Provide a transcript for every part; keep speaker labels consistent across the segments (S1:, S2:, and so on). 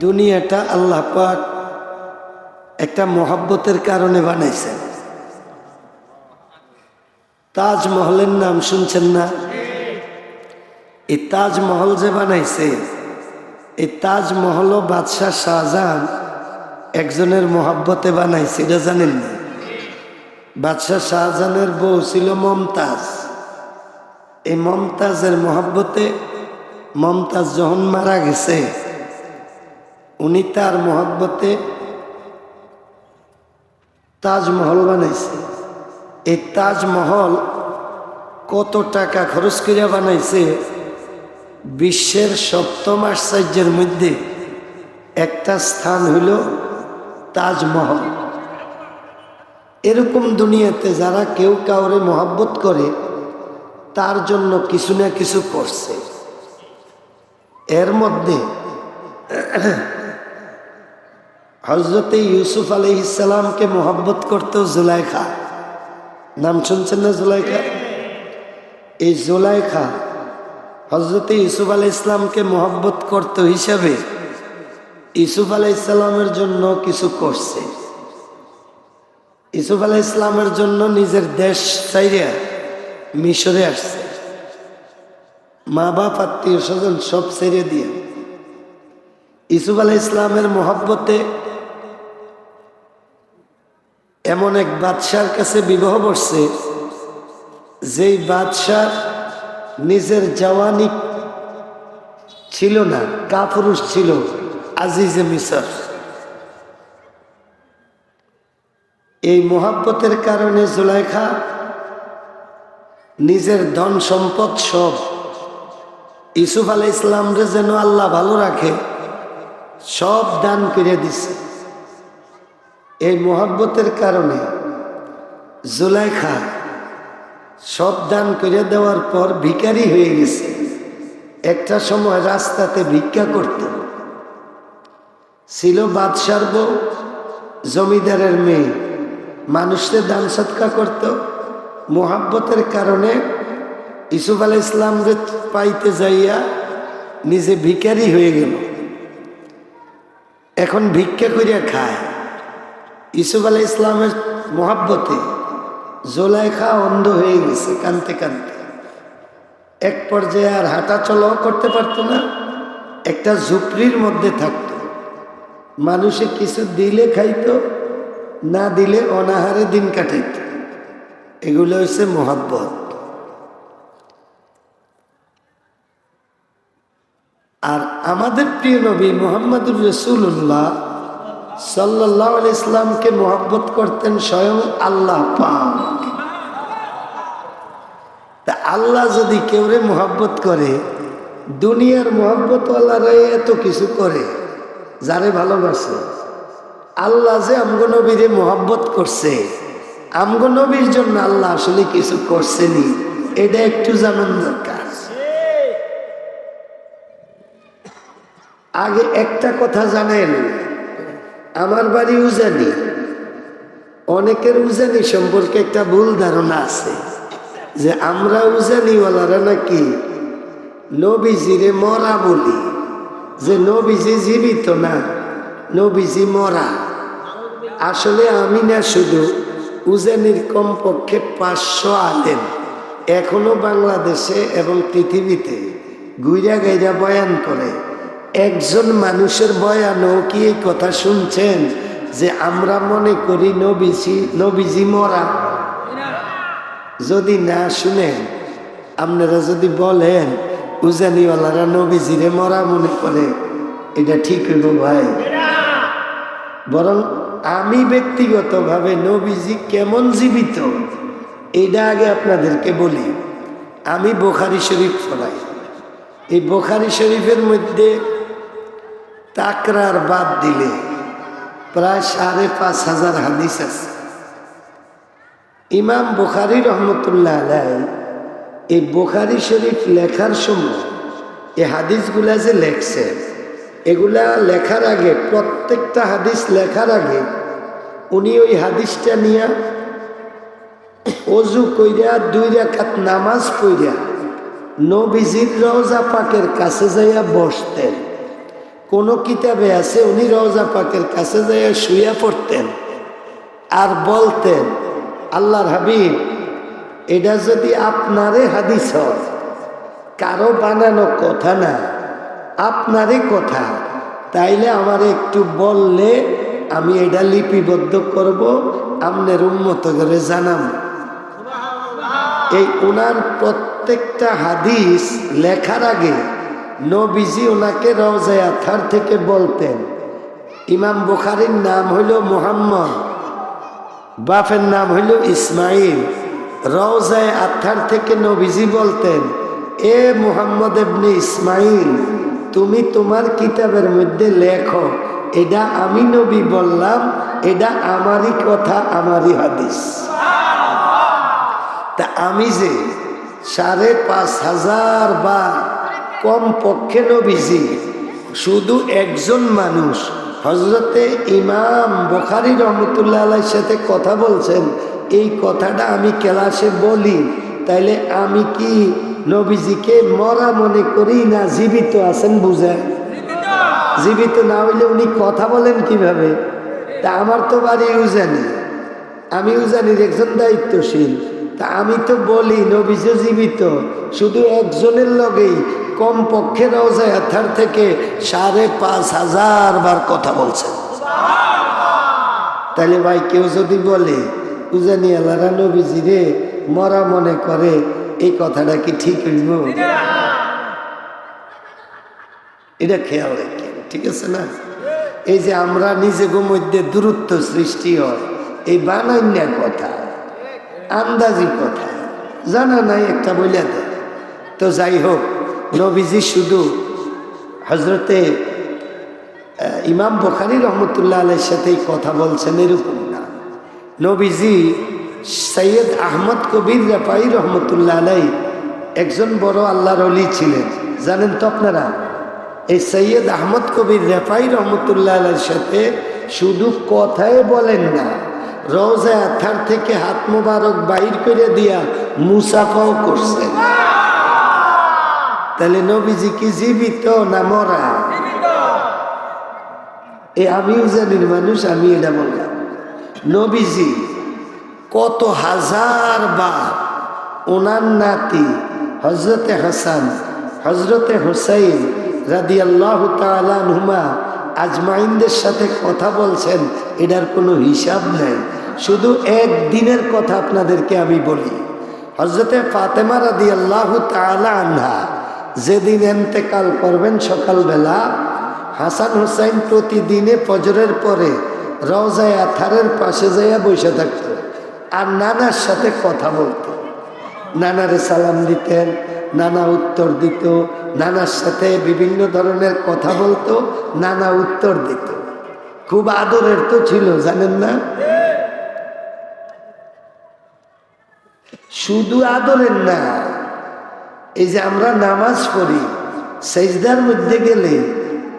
S1: দুনিয়াটা আল্লাহ পাক একটা মহাব্বতের কারণে বানাইছেন। তাজমহলের নাম শুনছেন না? এই তাজমহল যে বানাইছে, এই তাজমহলও বাদশাহ শাহজাহান একজনের মহাব্বতে বানাইছে, এটা জানেন না? বাদশাহ শাহজাহানের বউ ছিল মমতাজ। এই মমতাজের মহাব্বতে মমতাজ যখন মারা গেছে, উনি তার মহব্বতে তাজমহল বানাইছে। এই তাজমহল কত টাকা খরচ করে বানাইছে? বিশ্বের সপ্তম আশ্চর্যের মধ্যে একটা স্থান হইল তাজমহল। এরকম দুনিয়াতে যারা কেউ কাউরে মহাব্বত করে, তার জন্য কিছু না কিছু করছে। এর মধ্যে হজরতে ইউসুফ আলি ইসালামকে মোহাব্বত করতো জুলাইখা। নাম শুনছেন না জুলাইখা? এই জুলাইখা হজরতে ইউসুফ আলি ইসলামকে মোহাব্বত করত হিসাবে ইউসুফ আলি ইসলামের জন্য কিছু করছে। ইউসুফ আলি ইসলামের জন্য নিজের দেশ চাইরা মিশরে আসছে। মা বাপ, আত্মীয় স্বজন সব ছেড়ে দিয়ে ইসুফ আলাহ ইসলামের মোহাব্বতে এমন এক বাদশার কাছে বিবাহ বসছে, যেই বাদশাহ নিজের জওয়ানি ছিল না, কাপুরুষ ছিল, আজিজে মিসর। এই মহাব্বতের কারণে জুলাইখা নিজের ধন সম্পদ সব ইসুফ আলাই ইসলামরে যেন আল্লাহ ভালো রাখে, সব দান করে দিছে। এই মোহাব্বতের কারণে জুলাইখা সব দান করে দেওয়ার পর ভিকারি হয়ে গেছে। একটা সময় রাস্তাতে ভিক্ষা করত। ছিল বাদশার বউ, জমিদারের মেয়ে। মানুষদের দান সৎকা করত। মোহাব্বতের কারণে ইসুফ আল ইসলাম যে পাইতে যাইয়া নিজে ভিকারি হয়ে গেল। এখন ভিক্ষা করিয়া খায়। ইসুফ আলাহ ইসলামের মহাব্বতে জোলাইখা অন্ধ হয়ে গেছে কানতে কানতে। এক পর্যায়ে আর হাঁটা চলাও করতে পারতো না, একটা ঝুপড়ির মধ্যে থাকতো। মানুষে কিছু দিলে খাইত, না দিলে অনাহারে দিন কাটাইত। এগুলো হচ্ছে মহাব্বত আর আমাদের প্রিয় নবী মোহাম্মদুর রসুল্লাহ সাল্লাহ ইসলামকে মোহাব্বত করতেন স্বয়ং আল্লাহ তা আল্লাহ যদি কেউরে মোহাব্বত করে, দুনিয়ার মোহাব্বত আল্লাহরা এত কিছু করে, যারে ভালোবাসে। আল্লাহ যে আমগো নবীরে মোহাব্বত করছে, আমগো নবীর জন্য আল্লাহ আসলে কিছু করছেনি এটা একটু জানান দরকার। আগে একটা কথা জানেন, আমার বাড়ি উজানি। অনেকের উজানি সম্পর্কে একটা ভুল ধারণা আছে, যে আমরা উজানিওয়ালারা নাকি নবীজিরে মরা বলি, যে নবীজি জীবিত না, নবীজি মরা। আসলে আমি না শুধু উজানির কমপক্ষে পাঁচশো আলেন এখনও বাংলাদেশে এবং পৃথিবীতে গুইরা গাইরা বয়ান করে। একজন মানুষের বয়ানও কি এই কথা শুনছেন যে আমরা মনে করি নবীজি নবীজি মরা? যদি না শুনেন, আপনারা যদি বলেন, উজানিওয়ালারা নবীজিরে মরা মনে করে, এটা ঠিক হইব ভাই? বরং আমি ব্যক্তিগতভাবে নবীজি কেমন জীবিত, এটা আগে আপনাদেরকে বলি। আমি বোখারি শরীফ পড়াই। এই বোখারি শরীফের মধ্যে তাকরার বাদ দিলে প্রায় সাড়ে পাঁচ হাজার হাদিস আছে। ইমাম বুখারি রহমতুল্লাহ আলাই এই বুখারি শরীফ লেখার সময় এই হাদিসগুলা যে লেখছে, এগুলা লেখার আগে, প্রত্যেকটা হাদিস লেখার আগে উনি ওই হাদিসটা নিয়ে অজু কইরা দুই রাকাত নামাজ পইরা নবীজির রওজা পাকের কাছে যাইয়া বসতেন। কোন কিতাবে আছে, উনি রওজা পাকের কাছে যাইয়া শুইয়া পড়তেন আর বলতেন, আল্লাহর হাবিব, এটা যদি আপনারে হাদিস কারও বানানো কথা না, আপনারই কথা, তাইলে আমার একটু বললে আমি এটা লিপিবদ্ধ করব, আমনের উন্মত করে জানাম। এই ওনার প্রত্যেকটা হাদিস লেখার আগে নবীজি ওনাকে রওজায় আথার থেকে বলতেন, ইমাম বুখারির নাম হইল মোহাম্মদ, বাপের নাম হইল ইসমাইল রওজায় আথার থেকে নবীজি বলতেন, এ মুহাম্মদ এবনে ইসমাইল তুমি তোমার কিতাবের মধ্যে লেখো, এটা আমি নবী বললাম, এটা আমারই কথা, আমারই হাদিস। তা আমি যে সাড়ে পাঁচ হাজার বার কম পক্ষে নবীজি, শুধু একজন মানুষ। হজরতে ইমাম বখারি রহমতুল্লাহ সাথে কথা বলছেন, এই কথাটা আমি ক্লাসে বলি, তাইলে আমি কি নবীজিকে মরা মনে করি না জীবিত আছেন বুঝায় জীবিত না হইলে উনি কথা বলেন কীভাবে? তা আমার তো বাড়ি উজানি আমি উজানির একজন দায়িত্বশীল। তা আমি তো বলি নবীজ জীবিত। শুধু একজনের লগেই কম পক্ষে রওজায় হাথার থেকে সাড়ে পাঁচ হাজার বার কথা বলছেন তাহলে ভাই কেউ যদি বলে, উজানি আল্লাহরা নবীজি রে, মরা মনে করে, এই কথাটা কি ঠিক হইব? এটা খেয়াল রাখেন, ঠিক আছে না? এই যে আমরা নিজেকে মধ্যে দূরত্ব সৃষ্টি হয়, এই বানান্যা কথা, আন্দাজি কথা, জানা নাই একটা বইলা দেয় তো যাই হোক নবীজি শুধু হজরতে ইমাম বখারি রহমতুল্লাহ আলের সাথেই কথা বলছেন, এরকম না। নবীজি সৈয়দ আহমদ কবির রেপাই রহমতুল্লাহ আলাই একজন বড় আল্লাহর অলি ছিলেন। জানেন তো আপনারা? এই সৈয়দ আহমদ কবির রেফাই রহমতুল্লাহ আলাইর সাথে শুধু কথাই বলেন না রোজা আথার থেকে হাত মোবারক বাইর করে দিয়া মুসাফাও করছেন। তাহলে নবীজি কি জীবিত না মরা? এ আমিও জানির মানুষ আমি এটা বললাম নবীজি কত হাজার বার ওনার নাতি হজরতে হাসান হজরতে হোসাইন রাদি আল্লাহ হুমা আজমাইনদের সাথে কথা বলছেন, এটার কোনো হিসাব নেই। শুধু একদিনের কথা আপনাদেরকে আমি বলি। হজরতে ফাতেমা রাদি আল্লাহ তালা আনহা যেদিন এন্তেকাল করবেন সকালবেলা, হাসান হুসাইন প্রতিদিনে ফজরের পরে রওজায় আথারের পাশে যাইয়া বসে থাকত আর নানার সাথে কথা বলতো। নানারে সালাম দিতেন, নানা উত্তর দিত, নানার সাথে বিভিন্ন ধরনের কথা বলতো, নানা উত্তর দিত। খুব আদরের তো ছিল, জানেন না? শুধু আদরের না এই যে আমরা নামাজ পড়ি, সেজদার মধ্যে গেলে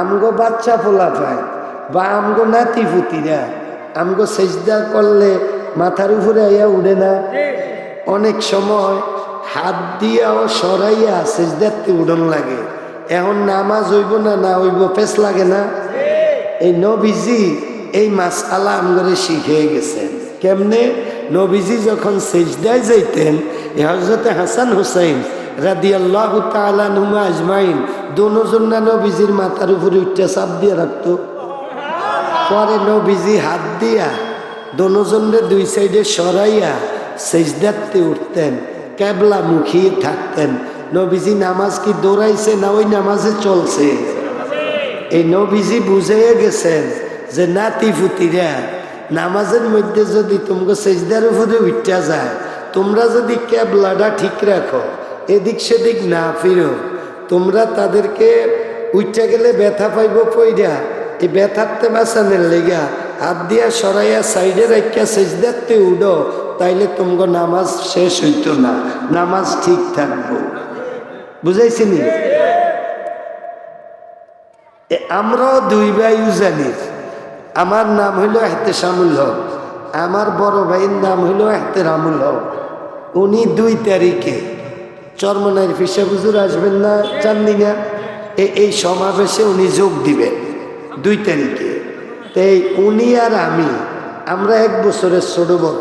S1: আমগো বাচ্চা পোলা পায় বা আমগো নাতি ফুতিরা আমগো সেজদা করলে মাথার উপরে আইয়া উড়ে না? অনেক সময় হাত দিয়াও সরাইয়া সেজদাতে উড়ন লাগে। এখন নামাজ হইব না না হইব, পেস লাগে না? এই নবীজি এই মাস আলা আমগরে শিখে গেছেন। কেমনে? নবীজি যখন সেজদায় যাইতেন হজরতে হাসান হুসাইন রাদি আল্লাহ তালুমা আজমাইন। দোনোজন নবীজির মাথার উপরে উঠতে চাপ দিয়ে রাখতো। পরে নবীজি হাত দিয়া দোনোজনরে দুই সাইডে সরাইয়া সেজদাতে উঠতেন ক্যাবলা মুখিয়ে থাকতেন। নবীজি নামাজ কি দৌড়াইছে না ওই নামাজে চলছে? এই নবীজি বুঝাইয়া গেছেন যে নাতি ফুতিরা নামাজের মধ্যে যদি তোমাকে সেজদার উপরে উঠা যায়, তোমরা যদি ক্যাবলাটা ঠিক রাখো এদিক সেদিক না ফিরো। তোমরা তাদেরকে উঠা গেলে ব্যথা পাইব পইরা এই ব্যথাতে বাঁচানের লেগা হাত দিয়া সরাইয়া সাইডে রাখিয়া সেজদাতে উডো, তাইলে তোমাকে নামাজ শেষ হইত না, নামাজ ঠিক থাকব। বুঝাইছি নি? আমরাও দুই ভাই জানির আমার নাম হইল এহতেশামুল হক, আমার বড় ভাইয়ের নাম হইল এহতেরামুল হক। উনি দুই তারিখে চরমনাইয়ের ফিসা হুজুর আসবেন না জাননি না? এই সমাবেশে উনি যোগ দিবেন দুই তারিখে। তাই উনি আর আমি, আমরা এক বছরের ছোট বড়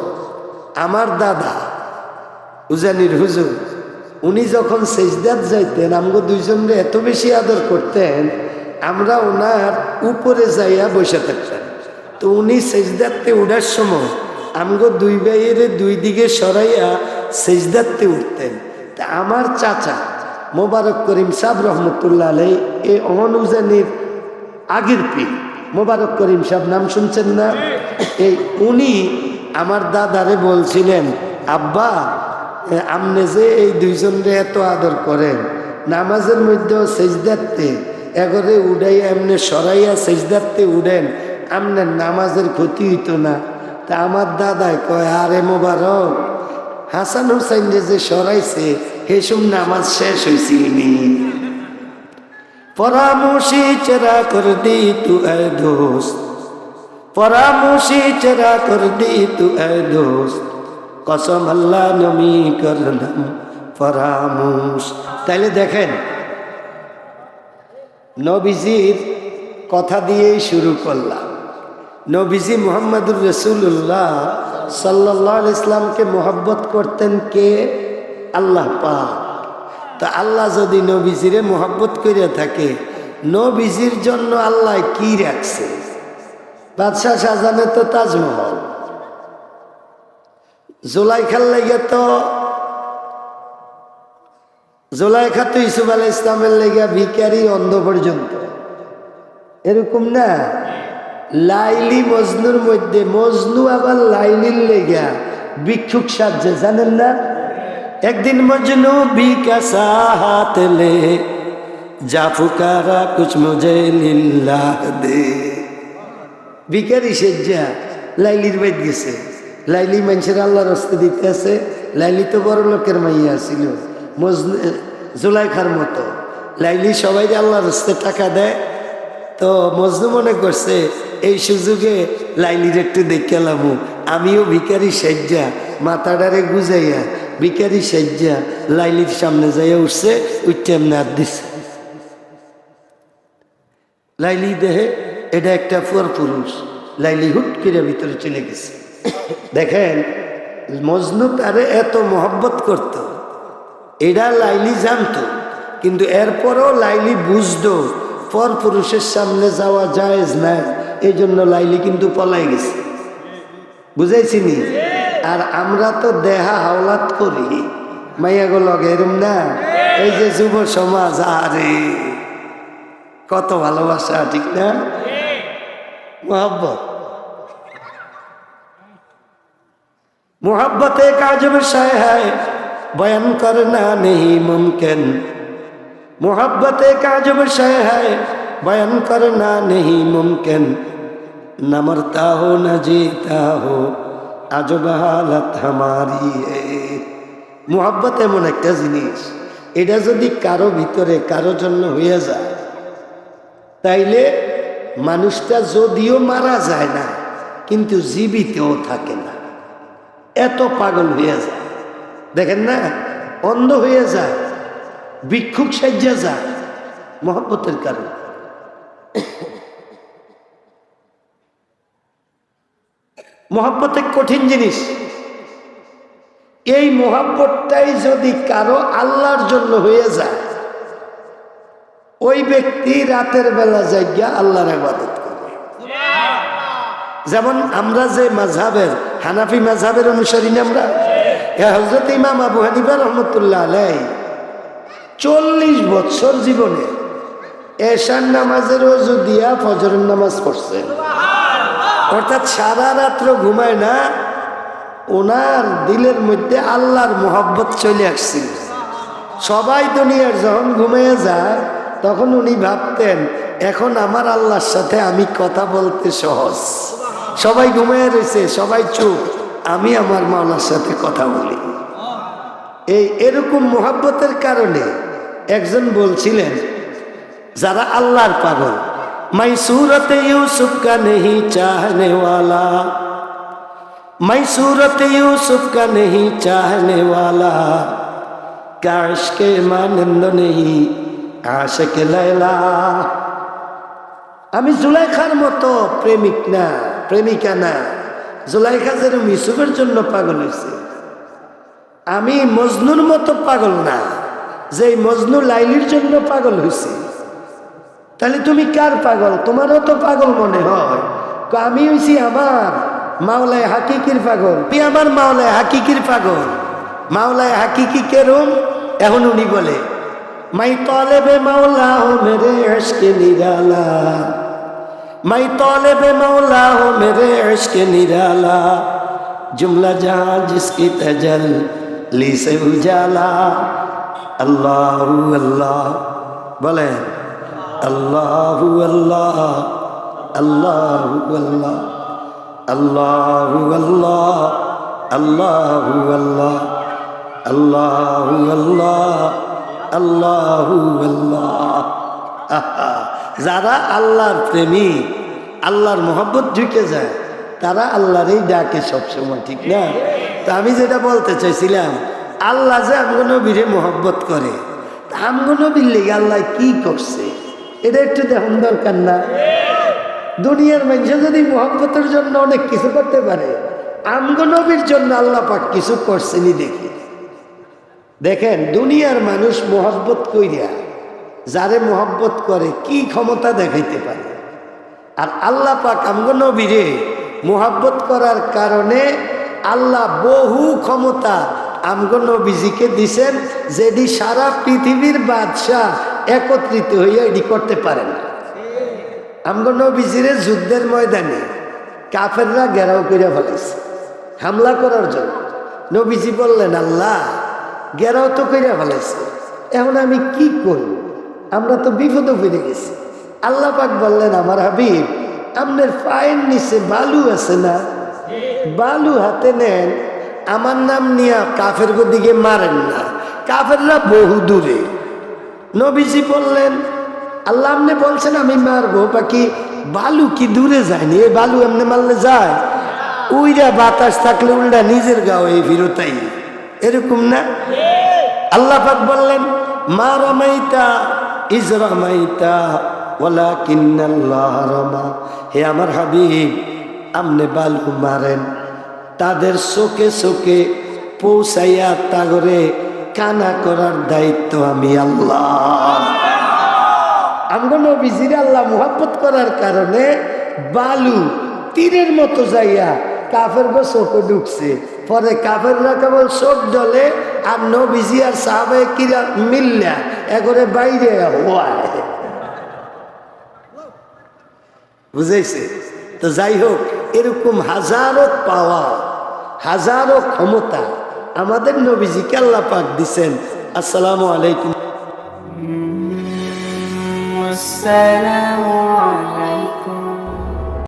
S1: আমার দাদা, উজানির হুজুর, উনি যখন সেজদাত যাইতেন, আমগো দুইজনকে এত বেশি আদর করতেন, আমরা ওনার উপরে যাইয়া বসে থাকতাম। তো উনি সেজদাতে উঠার সময় আমগো দুই ভাইয়ের দুই দিকে সরাইয়া সেজদাতে উঠতেন। তা আমার চাচা মোবারক করিম সাহ রহমতুল্লাহ আলাই এই অহন উজানির আগের পীর। মোবারক করিম সাহেব নাম শুনছেন না? এই উনি আমার দাদারে বলছিলেন আব্বা আমনে যে এই দুইজনরে এত আদর করেন নামাজের মধ্যেও সেজদাতে এগরে উড়াইয়া এমনি সরাইয়া সেজদাতে উড়েন আপনার নামাজের ক্ষতি হইতো না। তা আমার দাদায় কয় আরে মোবারক হাসান হুসাইন যে সরাইছে হেসুম নামাজ শেষ হয়েছিনি পরামর্শী চেরা কর দি তু এ দোস্ত। পরামর্শী চেরা কর দি তু এ দোস্ত। কসম আল্লাহ নমি করলাম পরামর্শ। তাইলে দেখেন, নবীজির কথা দিয়েই শুরু করলাম। নবীজি মোহাম্মদুর রসুল্লাহ সাল্লাহ ইসলামকে মোহব্বত করতেন কে? আল্লাহ পাক। তা আল্লাহ যদি নবীজিরে মোহব্বত করে থাকে, নবীজির জন্য আল্লাহ কি রাখছে? বাদশাহ শাহজাহানের তো তাজমহল। জোলাইখার লেগে তো জোলাইখা তো ইসুফ আলাহ ইসলামের লেগে ভিকারি অন্ধ পর্যন্ত। এরকম না? লাইলি মজনুর মধ্যে, মজনু আবার লাইলির লেগা। ভিক্ষুক সাজছে জানেন না? একদিন মজনু বিকাশা হাত লে, যা ফুকারা কুছ মুঝে লিল্লাহ দে। ভিকারি লাইলির বাইত গেছে। লাইলি মানুষের আল্লাহর রস্তে দিতে আছে, লাইলি তো বড় লোকের মাইয়া ছিল মজনু জুলাইখার মতো। লাইলি সবাই আল্লাহর রস্তে টাকা দেয়। তো মজনু মনে করছে এই সুযোগে লাইলির একটু দেখে লামু আমিও ভিকারি সেজ্জা, মাথাটারে গুজাইয়া ভিকারি সেজ্জা লাইলির সামনে যাইয়া উঠছে উঠতে এমনি আর দিছে। লাইলি দেহে এটা একটা পর পুরুষ, লাইলি হুট করে ভিতরে চলে গেছে। দেখেন, মজনু তারে এত মহব্বত করত। এটা লাইলি জানতো, কিন্তু এরপরও লাইলি বুঝতো পর পুরুষের সামনে যাওয়া যায় নাই। এই জন্য লাইলি কিন্তু পলাই গেছে। বুঝাইছি নি আর আমরা তো দেহা হাওলাত করি। মাইয়াগো লগে এরম না? এই যে যুব সমাজ, আরে! কত ভালোবাসা, ঠিক না? মোহাব্বত। মোহাব্বতে কাজব সায় হায় বয়ান করনা নেই মুমকেন। মোহাব্বতে কাজব সায় হায় বয়ান করনা নেই মুমকেন। न मरता हो न जीता हो अजब हालत हमारी है মোহাব্বত এমন একটা জিনিস এটা যদি কারো ভিতরে কারো জন্য হয়ে যায় তাইলে মানুষটা যদিও মারা যায় না কিন্তু জীবিতও থাকে না এত পাগল হয়ে যায় দেখেন না অন্ধ হয়ে যায় ভিক্ষুক সাজ্জা যায় মহব্বতের কারণে মহব্বত এক কঠিন জিনিস। এই মহাব্বতটাই যদি কারও আল্লাহর জন্য হয়ে যায়, ওই ব্যক্তি রাতের বেলা জায়গা আল্লাহর আবাদত করবে যেমন আমরা যে মাঝাবের হানাফি মাঝাবের অনুসারী আমরা? হজরত ইমাম আবু হানিফা রহমতুল্লাহ আলাই চল্লিশ বছর জীবনে এশার নামাজের অজু দিয়া ফজরের নামাজ পড়ছেন। অর্থাৎ সারা রাত্র ঘুমায় না, ওনার দিলের মধ্যে আল্লাহর মোহব্বত চলে আসছিল। সবাই দুনিয়ার যখন ঘুমিয়ে যায়, তখন উনি ভাবতেন, এখন আমার আল্লাহর সাথে আমি কথা বলতে সহজ। সবাই ঘুমিয়ে রয়েছে, সবাই চুপ, আমি আমার মাওলার সাথে কথা বলি। এই এরকম মোহাব্বতের কারণে একজন বলছিলেন, যারা আল্লাহর পাগল মাই সুরত ইউসুফ কা নেহি চাহনে ওয়ালা मैं सूरत यूसुफ का नहीं चाहने वाला काश के मानंद नहीं आशिक लैला আমি জুলাইখার মতো প্রেমিক না প্রেমিকা না জুলাইখা যেরকম ইসুফের জন্য পাগল হয়েছে আমি মজনুর মতো পাগল না যে মজনু লাইলির জন্য পাগল হয়েছে তাহলে তুমি কার পাগল তোমারও তো পাগল মনে হয় তো আমি হয়েছি আমার মাওলায় হাকিকির পাগল তুমি আমার মাওলায় হাকিকির পাগল মাওলায় হাকিকি কেরম এখন উনি বলে মাই তলেবে মাওলা হো মেরে এসকে নিরালা মাই তলেবে মাওলা হো মেরে এসকে নিরালা जुमला जहां जिसकी तजल ली से उजाला अल्लाह अल्लाह बोले আল্লাহু আল্লাহ আল্লাহু আল্লাহ আল্লাহু আল্লাহ আল্লাহু আল্লাহ আল্লাহু আল্লাহ আল্লাহু আল্লাহ। যারা আল্লাহর প্রেমী আল্লাহর মহব্বত ঢুকে যায়, তারা আল্লাহরই ডাকে সবসময়, ঠিক না? তো আমি যেটা বলতে চাইছিলাম, আল্লাহ যে আমগো নবীরে মহব্বত করে আমগো নবীর লেগে আল্লাহ কি করছে? এটা একটু দেখুন দরকার না। দুনিয়ার মানুষ যদি মোহব্বতের জন্য অনেক কিছু করতে পারে আমগনবীর জন্য আল্লাহ পাক কিছু করছেনি দেখি। দেখেন, দুনিয়ার মানুষ মোহব্বত কইরা, যারে মোহব্বত করে কি ক্ষমতা দেখাইতে পারে? আর আল্লাহ পাক আমগো নবীরে মোহাব্বত করার কারণে আল্লাহ বহু ক্ষমতা আমগনবীজিকে দিছেন, যেটি সারা পৃথিবীর বাদশাহ একত্রিত হইয়া এটি করতে পারে না। আমগো নবীজিরে যুদ্ধের ময়দানে কাফেররা ঘেরাও করে ফেলাইছে, হামলা করার জন্য। নবীজি বললেন, আল্লাহ, ঘেরাও তো করে ফেলাইছে। এখন আমি কি করব? আমরা তো বিপদে পড়ে গেছি। আল্লাহ পাক বললেন, আমার হাবিব আপনার পায়ের নিচে বালু আছে না? বালু হাতে নেন। আমার নাম নিয়া কাফের দিকে মারেন না। কাফেররা বহু দূরে। নবীজি বললেন, আল্লাহ আপনি বলছেন, আমি মারবো, বাকি বালু কি দূরে যায়নি এই বালু এমনি মারলে যায়। উইরা বাতাস থাকলে উল্টা নিজের গাও এই ফিরতাই। এরকম না? আল্লাহ পাক বললেন, মা রমাইতা, ইজ রমাইতা ওলা কিন্নাল্লাহ রমা। হে আমার হাবিব, আমনে বালু মারেন, তাদের চোখে চোখে পৌঁছাইয়া তাগরে কানা করার দায়িত্ব আমি আল্লাহ। আমগো নবীজির আল্লাহ মোহাব্বত করার কারণে বালু তীরের মতো যাইয়া কাফের গো চোখে ঢুকছে। পরে কাফেররা কেবল চোখ ডলে আর নবীজি আর সাহাবে কিরা মিললা একরে বাইরে হওয়ায়। বুঝাইছে তো যাই হোক, এরকম হাজারো পাওয়া, হাজারো ক্ষমতা আমাদের নবীজিকে আল্লাহ পাক দিছেন। আসসালামু আলাইকুম।
S2: আসসালামু